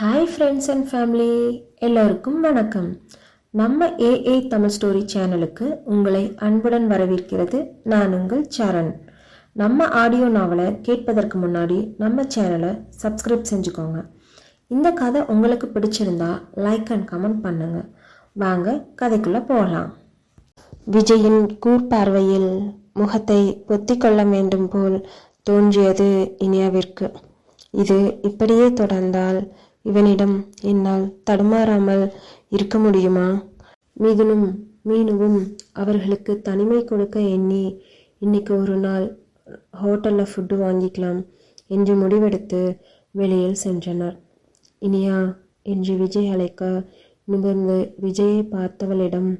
Hi friends and family எல்லோருக்கும் வணக்கம். நம்ம ஏஏ தமிழ் ஸ்டோரி சேனலுக்கு உங்களை அன்புடன் வரவேற்கிறது நான் உங்கள் சரண். நம்ம ஆடியோ நாவலை கேட்பதற்கு முன்னாடி நம்ம சேனலை சப்ஸ்கிரைப் செஞ்சுக்கோங்க. இந்த கதை உங்களுக்கு பிடிச்சிருந்தா லைக் அண்ட் கமெண்ட் பண்ணுங்க. வாங்க கதைக்குள்ளே போகலாம் விஜயின் கூர்பார்வையில் முகத்தை பொத்திக் கொள்ள வேண்டும் போல் தோன்றியது இனியாவிற்கு. இது இப்படியே தொடர்ந்தால் இவனிடம் என்னால் தடுமாறாமல் இருக்க முடியுமா? மிதுனும் மீனுவும் அவர்களுக்கு தனிமை கொடுக்க எண்ணி இன்னைக்கு ஒரு நாள் ஹோட்டலில் ஃபுட்டு வாங்கிக்கலாம் என்று முடிவெடுத்து வெளியில் சென்றனர். இனியா என்று விஜய் அழைக்க நிமிர்ந்து விஜயை பார்த்தவளிடம்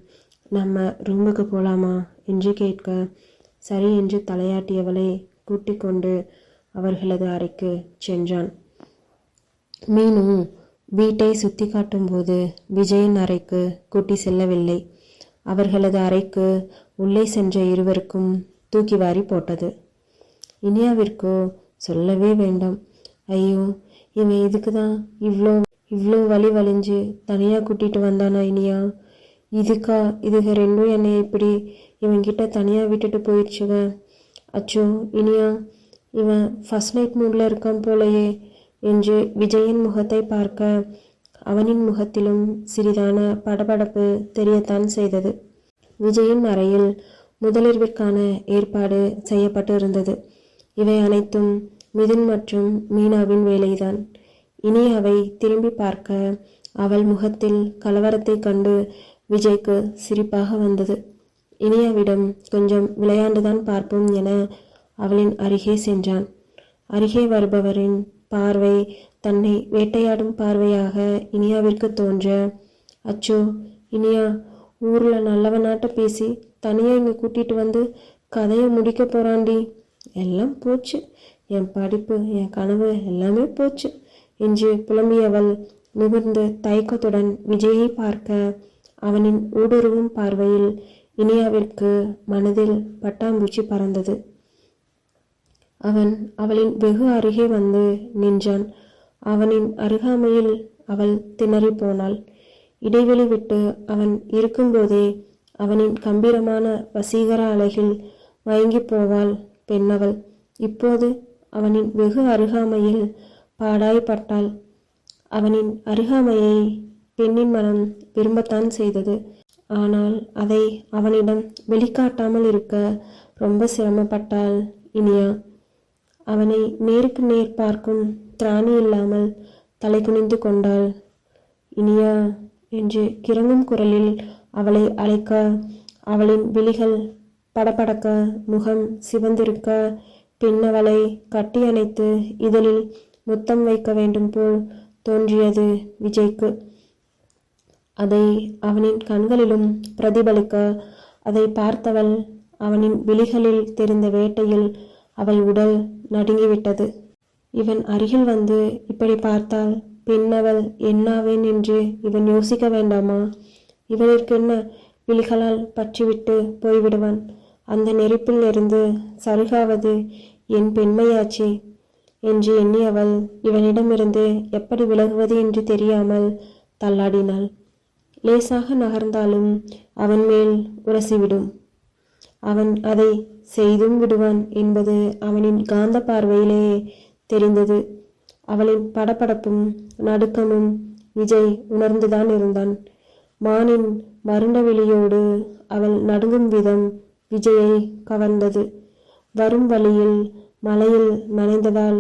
நம்ம ரூமுக்கு போகலாமா என்று கேட்க சரி என்று தலையாட்டியவளை கூட்டிக் கொண்டு அவர்களது அறைக்கு சென்றான். மீனும் வீட்டை சுத்தி காட்டும்போது விஜயின் அறைக்கு கூட்டி செல்லவில்லை. அவர்களது அறைக்கு உள்ளே சென்ற இருவருக்கும் தூக்கி வாரி போட்டது. இனியாவிற்கோ சொல்லவே வேண்டாம். ஐயோ இவன் இதுக்கு தான் இவ்வளோ இவ்வளோ வழி வலிஞ்சு தனியாக கூட்டிகிட்டு வந்தானா இனியா? இதுக்கா இதுக ரெண்டும் என்னை இப்படி இவன்கிட்ட தனியாக விட்டுட்டு போயிடுச்சுங்க. அச்சோ இனியா இவன் ஃபர்ஸ்ட் நைட் மூடில் இருக்கான் போலயே. என்று விஜயின் முகத்தை பார்க்க அவனின் முகத்திலும் சிறிதான படபடப்பு தெரியத்தான் செய்தது. விஜயின் அறையில் முதலிரவிற்கான ஏற்பாடு செய்யப்பட்டு இருந்தது இவை அனைத்தும் மிதுன் மற்றும் மீனாவின் வேலைதான். இனி அவை திரும்பி பார்க்க அவள் முகத்தில் கலவரத்தை கண்டு விஜய்க்கு சிரிப்பாக வந்தது. இனியாவிடம் கொஞ்சம் விளையாண்டுதான் பார்ப்போம் என அவளின் அருகே சென்றான். அருகே வருபவரின் பார்வை தன்னை வேட்டையாடும் பார்வையாக இனியாவிற்கு தோன்ற அச்சோ இனியா ஊரில் நல்லவனாட்ட பேசி தனியாக இங்கே கூட்டிகிட்டு வந்து கதையை முடிக்க போகிறாண்டி எல்லாம் போச்சு. என் படிப்பு என் கனவு எல்லாமே போச்சு என்று புலம்பியவள் நிமிர்ந்து தயக்கத்துடன் விஜயை பார்க்க அவனின் ஊடுருவும் பார்வையில் இனியாவிற்கு மனதில் பட்டாம்பூச்சி பறந்தது. அவன் அவளின் வெகு அருகே வந்து நின்றான். அவனின் அருகாமையில் அவள் திணறி போனாள். இடைவெளி விட்டு அவன் இருக்கும்போதே அவனின் கம்பீரமான வசீகர அழகில் மயங்கி போவாள் பெண்ணவள். இப்போது அவனின் வெகு அருகாமையில் பாடாய்பட்டாள் அவனின் அருகாமையை பெண்ணின் மனம் விரும்பத்தான் செய்தது. ஆனால் அதை அவனிடம் வெளிக்காட்டாமல் இருக்க ரொம்ப சிரமப்பட்டாள் இனியா. அவனை நேருக்கு நேர் பார்க்கும் திராணி இல்லாமல் தலை குனிந்து கொண்டாள். இனியா என்று கிறங்கும் குரலில் அவளை அழைக்க அவளின் விழிகள் படபடக்க முகம் சிவந்திருக்க பின்னவளை கட்டி அணைத்து இதழில் முத்தம் வைக்க வேண்டும் போல் தோன்றியது விஜய்க்கு. அதை அவனின் கண்களிலும் பிரதிபலிக்க அதை பார்த்தவள் அவனின் விழிகளில் தெரிந்த வேட்டையில் அவள் உடல் நடுங்கிவிட்டது. இவன் அருகில் வந்து இப்படி பார்த்தால் பின்னவள் என்னாவேன் என்று இவன் யோசிக்க வேண்டாமா? இவனிற்கு என்ன விழிகளால் பற்றிவிட்டு போய்விடுவான்? அந்த நெருப்பில் இருந்து சருகாவது என் பெண்மையாச்சே என்று எண்ணி அவள் இவனிடமிருந்து எப்படி விலகுவது என்று தெரியாமல் தள்ளாடினாள். லேசாக நகர்ந்தாலும் அவன் மேல் உரசிவிடும். அவன் அதை செய்தும் விடுவான் என்பது அவனின் காந்த பார்வையிலே தெரிந்தது. அவளின் படபடப்பும் நடுக்கமும் விஜய் உணர்ந்துதான் இருந்தான். மானின் வருண்ட விழியோடு அவள் நடுங்கும் விதம் விஜயை கவர்ந்தது. வரும் வழியில் மலையில் நனைந்ததால்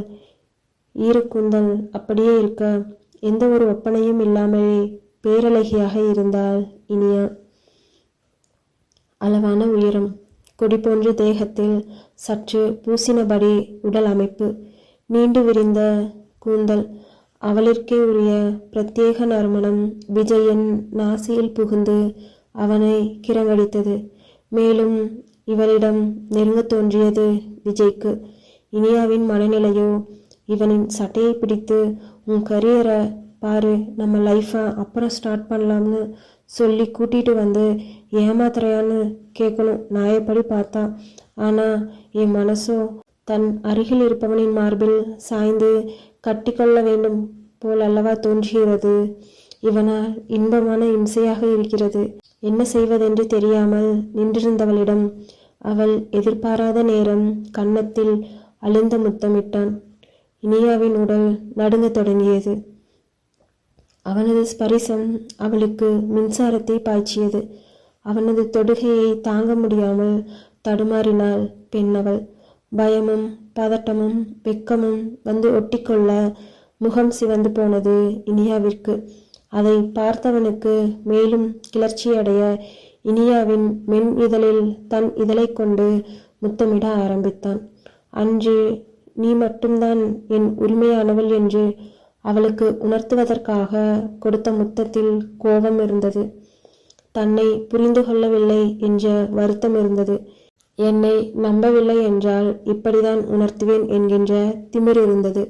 ஈரக்குந்தல் அப்படியே இருக்க எந்த ஒரு ஒப்பனையும் இல்லாமலே பேரழகியாக இருந்தாள் இனியா. அளவான உயரம். கொடி போன்ற தேகத்தில் சற்று பூசினபடி உடல் அமைப்பு நீண்டு விரிந்த கூந்தல். அவளிற்கே உரிய பிரத்யேக நறுமணம் விஜயன் நாசியில் புகுந்து அவனை கிரங்கடித்தது. மேலும் இவளிடம் நெருங்க தோன்றியது விஜய்க்கு. இனியாவின் மனநிலையோ இவனின் சட்டையை பிடித்து உன் கரியரை பாரு நம்ம லைஃப்பை அப்புறம் ஸ்டார்ட் பண்ணலாம்னு சொல்லி கூட்டிகிட்டு வந்து ஏமாத்துறையான்னு கேட்கணும் நாயப்படி பார்த்தா ஆனால் என் மனசோ தன் அருகில் இருப்பவனின் மார்பில் சாய்ந்து கட்டிக்கொள்ள வேண்டும் போல் அல்லவா தோன்றுகிறது. இவனால் இன்பமான இம்சையாக இருக்கிறது. என்ன செய்வதென்று தெரியாமல் நின்றிருந்தவளிடம் அவள் எதிர்பாராத நேரம் கன்னத்தில் அழுந்த முத்தமிட்டான். இனியாவின் உடல் நடுங்கத் தொடங்கியது. அவனது ஸ்பரிசம் அவளுக்கு மின்சாரத்தை பாய்ச்சியது. அவனது தொடுகையை தாங்க முடியாமல் தடுமாறினாள் பெண்ணவள் பயமும் பதட்டமும் வெக்கமும் வந்து ஒட்டிக்கொள்ள முகம் சிவந்து போனது இனியாவிற்கு. அதை பார்த்தவனுக்கு மேலும் கிளர்ச்சியடைய இனியாவின் மென் இதழில் தன் இதழை கொண்டு முத்தமிட ஆரம்பித்தான். அன்று நீ மட்டும்தான் என் உரிமையானவள் என்று அவளுக்கு உணர்த்துவதற்காக கொடுத்த முத்தத்தில் கோபம் இருந்தது. தன்னை புரிந்து கொள்ளவில்லை என்ற வருத்தம் இருந்தது. என்னை நம்பவில்லை என்றால் இப்படிதான் உணர்த்துவேன் என்கின்ற திமிர் இருந்தது.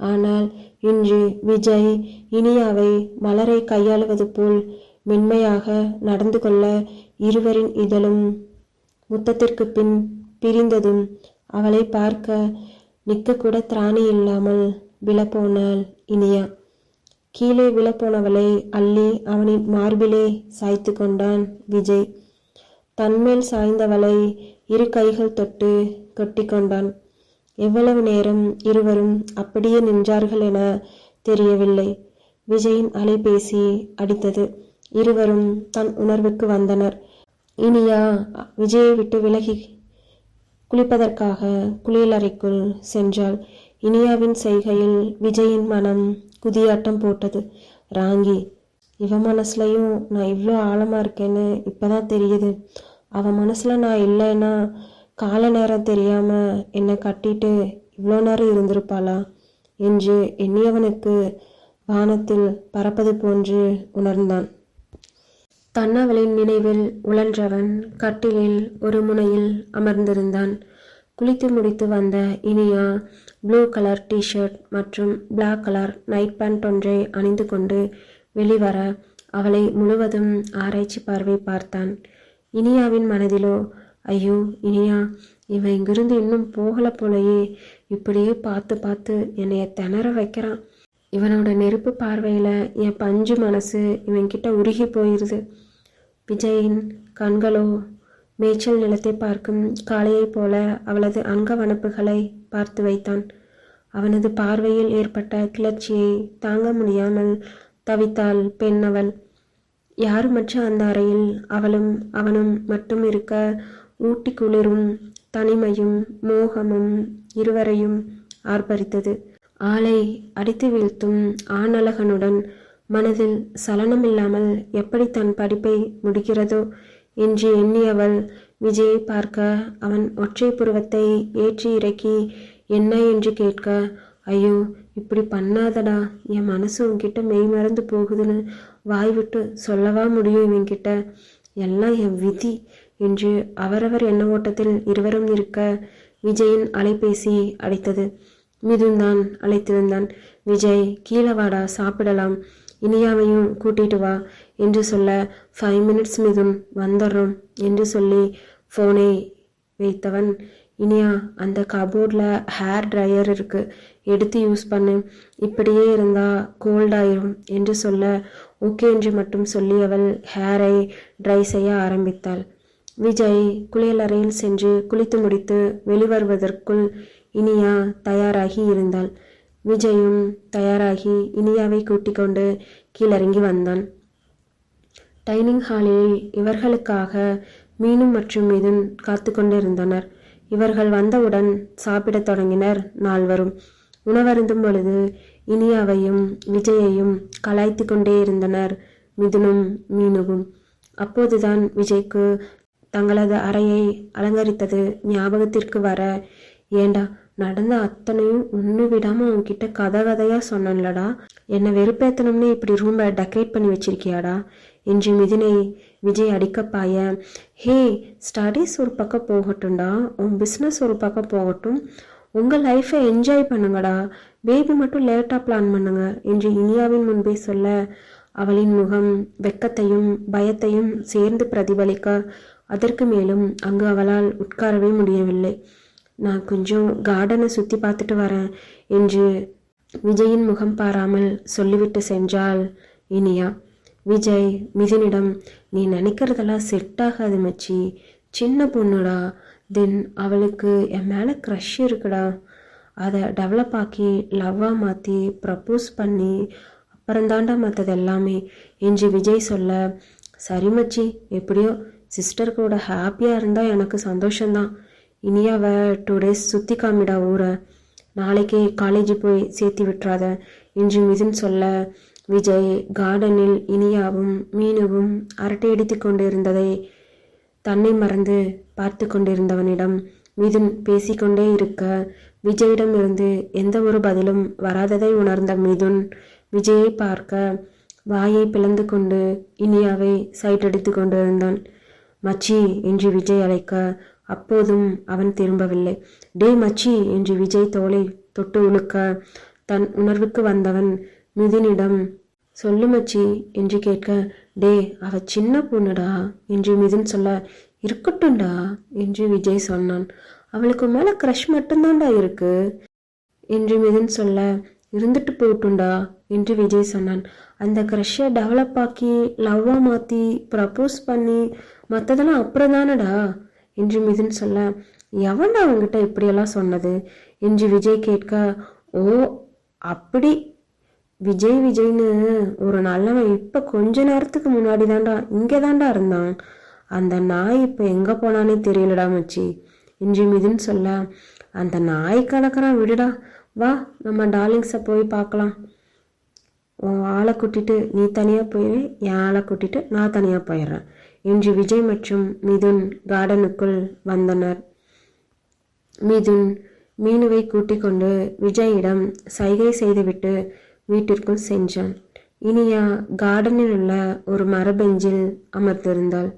ஆனால் இன்று விஜய் இனியாவை மலரை கையாளுவது போல் மென்மையாக நடந்து கொள்ள இருவரின் இதழும் முத்தத்திற்கு பின் பிரிந்ததும் அவளை பார்க்க நிற்கக்கூட திராணி இல்லாமல் விழப்போனாள் இனியா கீழே விழப்போனவளை அள்ளி அவனின் மார்பிலே சாய்த்து கொண்டான் விஜய். தன்மேல் சாய்ந்தவளை இரு கைகள் தொட்டு கொட்டிக்கொண்டான் எவ்வளவு நேரம் இருவரும் அப்படியே நின்றார்கள் என தெரியவில்லை. விஜயின் அலைபேசி அடித்தது. இருவரும் தன் உணர்வுக்கு வந்தனர். இனியா விஜயை விட்டு விலகி குளிப்பதற்காக குளியலறைக்குள் சென்றாள். இனியாவின் செய்கையில் விஜயின் மனம் குதியாட்டம் போட்டது. ராங்கி இவ மனசுலையும் நான் இவ்வளோ ஆழமாக இருக்கேன்னு இப்போதான் தெரியுது. அவன் மனசில் நான் இல்லைன்னா கால நேரம் தெரியாமல் என்னை கட்டிட்டு இவ்வளோ நேரம் இருந்திருப்பாளா என்று எண்ணியவனுக்கு வானத்தில் பறப்பது போன்று உணர்ந்தான். தன்னவளின் நினைவில் உழன்றவன் கட்டிலில் ஒரு முனையில் அமர்ந்திருந்தான். குளித்து முடித்து வந்த இனியா ப்ளூ கலர் டிஷர்ட் மற்றும் பிளாக் கலர் நைட் பேண்ட் ஒன்றை அணிந்து கொண்டு வெளிவர அவளை முழுவதும் ஆராய்ச்சி பார்வை பார்த்தான். இனியாவின் மனதிலோ ஐயோ இனியா இவன் இங்கிருந்து இன்னும் போகலை போலயே. இப்படியே பார்த்து பார்த்து என்னைய திணற வைக்கிறான். இவனோட நெருப்பு பார்வையில் என் பஞ்சு மனசு இவன்கிட்ட உருகி போயிருது. விஜயின் கண்களோ மேய்ச்சல் நிலத்தை பார்க்கும் காளையைப் போல அவளது அங்கவனப்புகளை பார்த்து வைத்தான். அவனது பார்வையில் ஏற்பட்ட கிளர்ச்சியை தாங்க முடியாமல் தவித்தாள் பெண் அவள். யாருமற்ற அந்த அறையில்? அவளும் அவனும் மட்டும் இருக்க ஊட்டி குளிரும் தனிமையும் மோகமும் இருவரையும் ஆர்ப்பரித்தது. ஆளை அடித்து வீழ்த்தும் ஆணழகனுடன் மனதில் சலனமில்லாமல் எப்படி தன் படிப்பை முடிக்கிறதோ என்று எண்ணியவள். விஜயை பார்க்க அவன் ஒற்றை புருவத்தை ஏற்றி இறக்கி என்ன என்று கேட்க ஐயோ இப்படி பண்ணாதடா என் மனசு உன்கிட்ட மெய் மறந்து போகுதுன்னு வாய் விட்டு சொல்லவா முடியும் இவன்கிட்ட? எல்லாம் என் விதி என்று அவரவர் எண்ண ஓட்டத்தில் இருவரும் இருக்க விஜயின் அலைபேசி அடைத்தது. மிதுன்தான் அழைத்திருந்தான். விஜய் கீழே வாடா சாப்பிடலாம். இனியாவையும் கூட்டிட்டு வா. என்று சொல்ல ஃபைவ் மினிட்ஸ் மிதுன் வந்துடுறோம் என்று சொல்லி ஃபோனை வைத்தவன். இனியா அந்த கபோர்டில் ஹேர் ட்ரையர் இருக்குது எடுத்து யூஸ் பண்ணு. இப்படியே இருந்தால் கோல்டாயிரும் என்று சொல்ல ஓகே என்று மட்டும் சொல்லி அவள் ஹேரை ட்ரை செய்ய ஆரம்பித்தாள். விஜய் குளியலறையில் சென்று குளித்து முடித்து வெளிவருவதற்குள் இனியா தயாராகி இருந்தாள். விஜயும் தயாராகி இனியாவை கூட்டிக் கொண்டு கீழிறங்கி வந்தான். டைனிங் ஹாலில் இவர்களுக்காக மீனு மற்றும் மிதுன் காத்து கொண்டிருந்தனர். இவர்கள் வந்தவுடன் சாப்பிடத் தொடங்கினர் நால்வரும். உணவருந்தும் பொழுது இனியாவையும் விஜயையும் கலாய்த்து கொண்டே இருந்தனர் மிதுனும் மீனுவும். அப்போதுதான் விஜய்க்கு தங்களது அறையை அலங்கரித்தது ஞாபகத்திற்கு வர ஏண்டா நடந்த அத்தனையும் ஒன்று விடாமல் உன்கிட்ட கதை கதையா சொன்னேன்லடா. என்னை வெறுப்பேற்றணும்னு இப்படி ரூமை டெக்கரேட் பண்ணி வச்சிருக்கியாடா? என்று மிதினை விஜய் அடிக்க பாய. ஹே ஸ்டடீஸ் ஒரு பக்கம் போகட்டும்டா. உன் பிஸ்னஸ் ஒரு பக்கம் போகட்டும். உங்கள் லைஃப்பை என்ஜாய் பண்ணுங்கடா. பேபி மட்டும் லேட்டாக பிளான் பண்ணுங்க. என்று இனியாவின் முன்பே சொல்ல அவளின் முகம் வெக்கத்தையும் பயத்தையும் சேர்ந்து பிரதிபலிக்க அதற்கு மேலும் அங்கு அவளால் உட்காரவே முடியவில்லை. நான் கொஞ்சம் கார்டனை சுற்றி பார்த்துட்டு வரேன் என்று விஜயின் முகம் பாராமல் சொல்லிவிட்டு சென்றாள் இனியா. விஜய் மிதுனிடம் நீ நினைக்கிறதெல்லாம் செட் ஆகாது மச்சி. சின்ன பொண்ணுடா. தென் அவளுக்கு என் மேலே க்ரஷ் இருக்குடா. அதை டெவலப் ஆக்கி லவ்வாக மாற்றி ப்ரப்போஸ் பண்ணி அப்புறந்தாண்டா மற்றது எல்லாமே. என்று விஜய் சொல்ல சரி மச்சி எப்படியோ சிஸ்டர் கூட ஹாப்பியாக இருந்தால் எனக்கு சந்தோஷம்தான். இனியாவை டூ டேஸ் சுற்றி காமிடா ஊரை. நாளைக்கே காலேஜ் போய் சேர்த்து விட்டுறாத. என்று மிதுன் சொல்ல விஜய் கார்டனில் இனியாவும் மீனுவும் அரட்டையடித்து கொண்டிருந்ததை தன்னை மறந்து பார்த்து கொண்டிருந்தவனிடம் மிதுன் பேசிக்கொண்டே இருக்க விஜயிடம் இருந்து எந்த ஒரு பதிலும் வராததை உணர்ந்த மிதுன் விஜயை பார்க்க வாயை பிளந்து கொண்டு இனியாவை சைட் அடித்து கொண்டிருந்தான். மச்சி என்று விஜய் அழைக்க அப்போதும் அவன் திரும்பவில்லை. டே மச்சி என்று விஜய் தோலை தொட்டு உழுக்க தன் உணர்வுக்கு வந்தவன் மிதுனிடம். சொல்லுமச்சி என்று கேட்க டே அவ சின்ன பொண்ணுடா என்று மிதின் சொல்ல இருக்கட்டும்டா என்று விஜய் சொன்னான். அவளுக்கு மேலே க்ரஷ் மட்டும்தான்டா இருக்கு என்று மிதின் சொல்ல இருந்துட்டு போகட்டும்டா என்று விஜய் சொன்னான். அந்த க்ரஷ்ஷை டெவலப் ஆக்கி லவ்வாக மாற்றி ப்ரப்போஸ் பண்ணி மற்றதெல்லாம் அப்புறம் தானடா என்று மிதுன் சொல்ல எவன்டா அவங்ககிட்ட இப்படியெல்லாம் சொன்னது? என்று விஜய் கேட்க ஓ அப்படி விஜய் விஜய்னு ஒரு நல்லவன் இப்போ கொஞ்ச நேரத்துக்கு முன்னாடி தான்டா இங்கே தான்டா இருந்தான். அந்த நாய் இப்போ எங்கே போனானே தெரியலடா மச்சி. இன்றி மிதுன்னு சொல்ல அந்த நாய் கணக்கறான் விடுடா. வா நம்ம டார்லிங்ஸை போய் பார்க்கலாம் உன் ஆளை கூட்டிட்டு நீ தனியாக போயிரு என் ஆளை கூட்டிட்டு நான் தனியாக போயிடுறேன் இன்று விஜய் மற்றும் மிதுன் கார்டனுக்குள் வந்தனர். மிதுன் மீனுவை கூட்டிக் கொண்டு விஜயிடம் சைகை செய்துவிட்டு வீட்டிற்குள் சென்றான். இனியா கார்டனில் உள்ள ஒரு மரபெஞ்சில் அமர்ந்திருந்தாள்.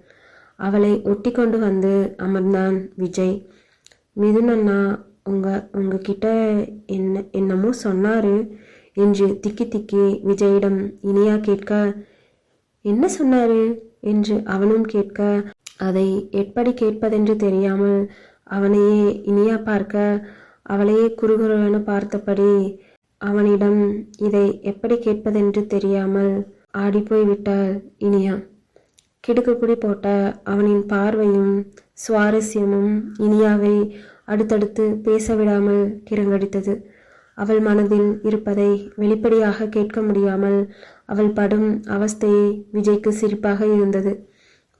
அவளை ஒட்டி கொண்டு வந்து அமர்ந்தான் விஜய். மிதுன் அண்ணா உங்க உங்ககிட்ட என்ன என்னமோ சொன்னாரு என்று திக்கி திக்கி விஜயிடம் இனியா கேட்க என்ன சொன்னாரு? என்று அவனும் கேட்க அதை எப்படி கேட்பதென்று தெரியாமல் அவனையே இனியா பார்க்க அவளையே குறுகுறுவென பார்த்தபடி அவனிடம் இதை எப்படி கேட்பதென்று தெரியாமல் ஆடிப்போய் விட்டாள் இனியா. கிடுக்குப்பிடி போட்ட அவனின் பார்வையும் சுவாரஸ்யமும் இனியாவை அடுத்தடுத்து பேச விடாமல் அவள் மனதில் இருப்பதை வெளிப்படையாக கேட்க முடியாமல் அவள் படும் அவஸ்தையை விஜய்க்கு சிரிப்பாக இருந்தது.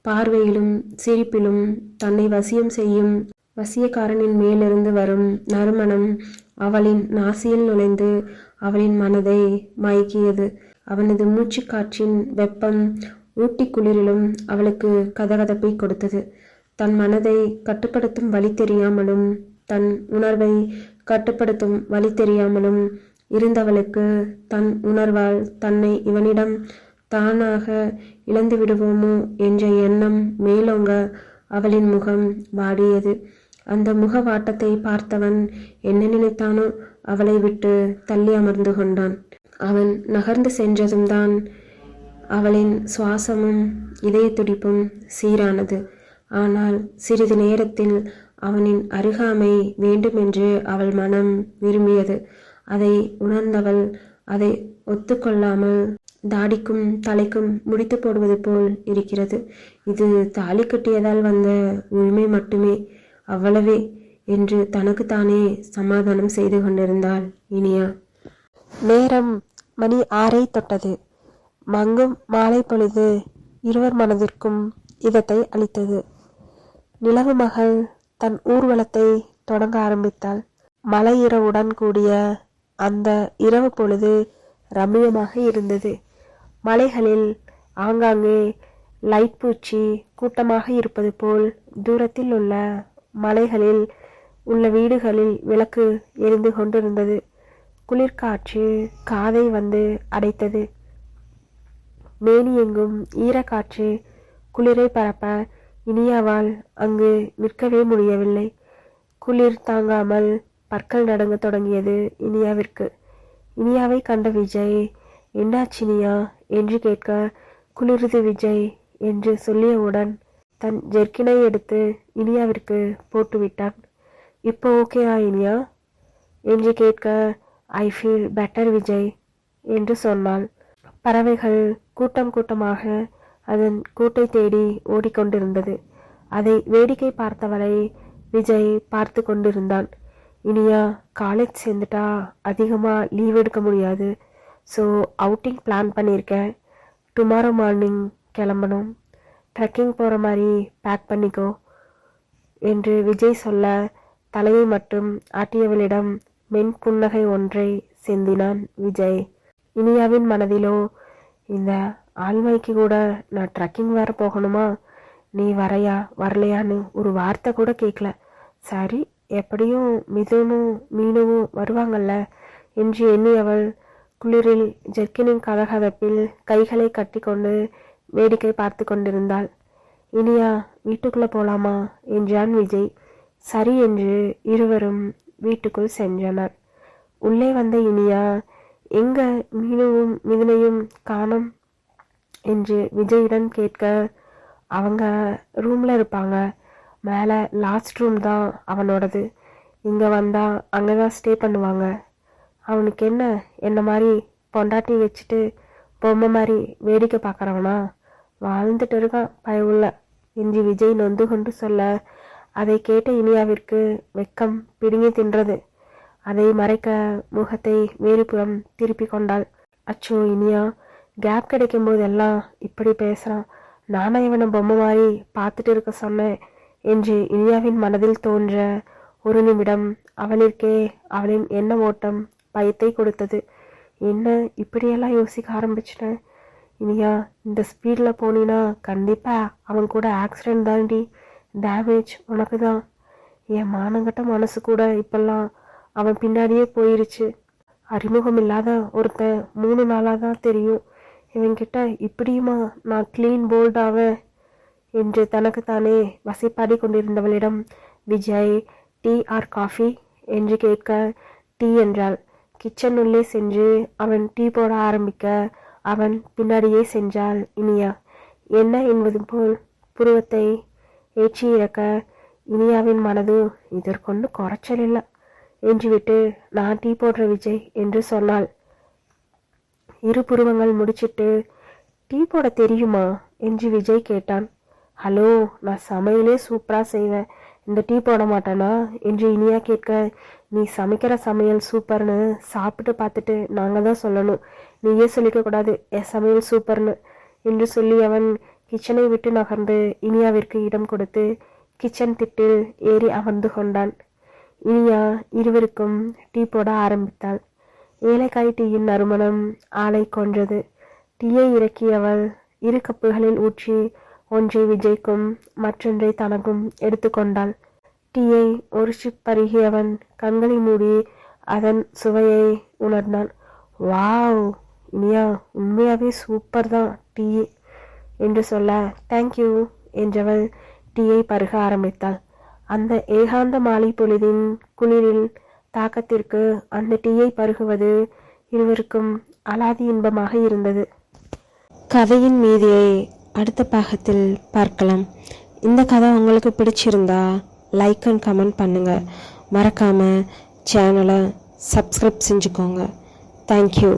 பார்வையிலும் சிரிப்பிலும் தன்னை வசியம் செய்யும் வசியக்காரனின் மேலிருந்து வரும் நறுமணம் அவளின் நாசியில் நுழைந்து அவளின் மனதை மயக்கியது. அவனது மூச்சுக்காற்றின் வெப்பம் ஊட்டி குளிரிலும் அவளுக்கு கதகதப்பை கொடுத்தது. தன் மனதை கட்டுப்படுத்தும் வழி தெரியாமலும் தன் உணர்வை கட்டுப்படுத்தும் வழி தெரியாமலும் இருந்தவளுக்கு தன் உணர்வால் தன்னை இவனிடம் தானாக இழந்து விடுவோமோ என்ற எண்ணம் மேலோங்க அவளின் முகம் வாடியது. அந்த முகவாட்டத்தை பார்த்தவன் என்ன நினைத்தானோ அவளை விட்டு தள்ளி அமர்ந்து கொண்டான். அவன் நகர்ந்து சென்றதும் தான் அவளின் சுவாசமும் இதய துடிப்பும் சீரானது. ஆனால் சிறிது நேரத்தில் அவனின் அருகாமை வேண்டுமென்று அவள் மனம் விரும்பியது. அதை உணர்ந்தவள் அதை ஒத்துக்கொள்ளாமல் தாடிக்கும் தலைக்கும் முடித்து போடுவது போல் இருக்கிறது. இது தாலி கட்டியதால் வந்த உரிமை மட்டுமே. அவ்வளவே என்று தனக்குத்தானே சமாதானம் செய்து கொண்டிருந்தாள் இனியா. நேரம் மணி ஆறை தொட்டது. மங்கும் மாலை பொழுது இருவர் மனதிற்கும் இதத்தை அளித்தது. நிலவு மகள் தன் ஊர்வலத்தை தொடங்க ஆரம்பித்தாள். மலை இரவுடன் கூடிய அந்த இரவு பொழுது ரம்மியமாக இருந்தது. மலைகளில் ஆங்காங்கே லைட் பூச்சி கூட்டமாக இருப்பது போல் தூரத்தில் உள்ள மலைகளில் உள்ள வீடுகளில் விளக்கு எரிந்து கொண்டிருந்தது. குளிர்காற்று காதை வந்து அடைத்தது. மேனி எங்கும் ஈரக்காற்று குளிரை பரப்ப இனியாவால் அங்கு நிற்கவே முடியவில்லை. குளிர் தாங்காமல் பற்கள் நடங்க தொடங்கியது இனியாவிற்கு. இனியாவை கண்ட விஜய் என்னாச்சினியா என்று கேட்க குளிருது விஜய் என்று சொல்லியவுடன் தன் ஜெர்க்கினை எடுத்து இனியாவிற்கு போட்டுவிட்டான். இப்போ ஓகேயா இனியா என்று கேட்க ஐ ஃபீல் பெட்டர் விஜய் என்று சொன்னாள். பறவைகள் கூட்டம் கூட்டமாக அதன் கூட்டை தேடி ஓடிக்கொண்டிருந்தது. அதை வேடிக்கை பார்த்தவளை விஜய் பார்த்து கொண்டிருந்தான். இனியா காலேஜ் சேர்ந்துட்டா அதிகமாக லீவ் எடுக்க முடியாது. ஸோ அவுட்டிங் பிளான் பண்ணியிருக்கேன் டுமாரோ மார்னிங் கிளம்பணும். ட்ரெக்கிங் போகிற மாதிரி பேக் பண்ணிக்கோ என்று விஜய் சொல்ல தலையை மட்டும் ஆட்டியவளிடம் மென் புன்னகை ஒன்றை சிந்தினான் விஜய். இனியாவின் மனதிலோ இந்த ஆழ்மைக்கு கூட நான் ட்ரெக்கிங் வேற போகணுமா? நீ வரையா வரலையான்னு ஒரு வார்த்தை கூட கேட்கல சரி எப்படியும் மிதுனும் மீனுவும் வருவாங்கல்ல? என்று எண்ணி அவள் குளிரில் ஜெர்க்கினின் கதகதப்பில் கைகளை கட்டிக்கொண்டு வேடிக்கை பார்த்து கொண்டிருந்தாள். இனியா வீட்டுக்குள்ளே போலாமா? என்றான் விஜய். சரி என்று இருவரும் வீட்டுக்குள் சென்றனர். உள்ளே வந்த இனியா எங்க மீனுவும் மிதுனையும் காணும்? என்று விஜயிடம் கேட்க அவங்க ரூமில் இருப்பாங்க. மேலே லாஸ்ட் ரூம் தான் அவனோடது. இங்கே வந்தால் அங்கே தான் ஸ்டே பண்ணுவாங்க. அவனுக்கு என்ன? என்ன மாதிரி பொண்டாட்டி வச்சுட்டு பொம்மை மாதிரி வேடிக்கை பார்க்குறவனா? வாழ்ந்துட்டு இருக்கான் பயவுள்ள. என்று விஜய் நொந்து கொண்டு சொல்ல அதை கேட்ட இனியாவிற்கு வெக்கம் பிடுங்கி தின்றது. அதை மறைக்க முகத்தை வேறுபுறம் திருப்பி கொண்டாள். அச்சோ இனியா கேப் கிடைக்கும் போதெல்லாம் இப்படி பேசுகிறான் நானா இவனை பொம்மை மாதிரி பார்த்துட்டு இருக்க சொன்னேன் என்று இனியாவின் மனதில் தோன்ற ஒரு நிமிடம் அவனிற்கே அவளின் எண்ண ஓட்டம் பயத்தை கொடுத்தது. என்ன இப்படியெல்லாம் யோசிக்க ஆரம்பிச்சிட்டேன்? இனியா இந்த ஸ்பீடில் போனீன்னா கண்டிப்பாக அவன் கூட ஆக்சிடென்ட் தாண்டி டேமேஜ் உனக்கு தான் என் மானங்கட்ட மனசு கூட இப்பெல்லாம் அவன் பின்னாடியே போயிருச்சு. அறிமுகம் இல்லாத ஒருத்தன் மூணு நாளாக தான் தெரியும். இவன்கிட்ட இப்படியுமா நான் க்ளீன் போல்டாவேன் என்று தனக்குத்தானே வசைப்பாடி கொண்டிருந்தவளிடம் விஜய் டீ ஆர் காஃபி? என்று கேட்க டீ என்றாள். கிச்சன் உள்ளே சென்று அவன் டீ போட ஆரம்பிக்க அவன் பின்னாடியே சென்றாள். இனியா என்ன என்பது போல் புருவத்தை ஏற்றி இறக்க இனியாவின் மனது இதற்கொண்டு குறைச்சல் இல்லை என்று விட்டு நான் டீ போடுற விஜய் என்று சொன்னாள். இரு புருவங்கள் முடிச்சிட்டு டீ போட தெரியுமா? என்று விஜய் கேட்டான். ஹலோ நான் சமையலே சூப்பராக செய்வேன். இந்த டீ போட மாட்டானா? என்று இனியா கேட்க நீ சமைக்கிற சமையல் சூப்பர்னு சாப்பிட்டு பார்த்துட்டு நாங்கள் தான் சொல்லணும். நீயே சொல்லிக்க கூடாது என் சமையல் சூப்பர்னு என்று சொல்லி அவன் கிச்சனை விட்டு நகர்ந்து இனியாவிற்கு இடம் கொடுத்து கிச்சன் திட்டில் ஏறி அமர்ந்து கொண்டான். இனியா இருவருக்கும் டீ போட ஆரம்பித்தாள். ஏலக்காய் டீயின் நறுமணம் ஆளை கொன்றது. டீயை இறக்கியவள் இரு கப்புகளில் ஊற்றி ஒன்றை விஜய்க்கும் மற்றொன்றை தனக்கும் எடுத்துக்கொண்டாள் டீயை ஒரு சிப் பருகியவன் கண்களை மூடி அதன் சுவையை உணர்ந்தான். வாவ்! இனியா உண்மையாகவே சூப்பர் தான் டீ என்று சொல்ல தேங்க்யூ என்றவள் டீயை பருக ஆரம்பித்தாள். அந்த ஏகாந்த மாலை பொழுதின் குளிரில் தாக்கத்திற்கு அந்த டீயை பருகுவது இருவருக்கும் அலாதி இன்பமாக இருந்தது. கதையின் மீதியை அடுத்த பாகத்தில் பார்க்கலாம். இந்த கதை உங்களுக்கு பிடிச்சிருந்தா லைக் அண்ட் கமெண்ட் பண்ணுங்கள் மறக்காமல் சேனலை சப்ஸ்கிரைப் செஞ்சுக்கோங்க. தேங்க்யூ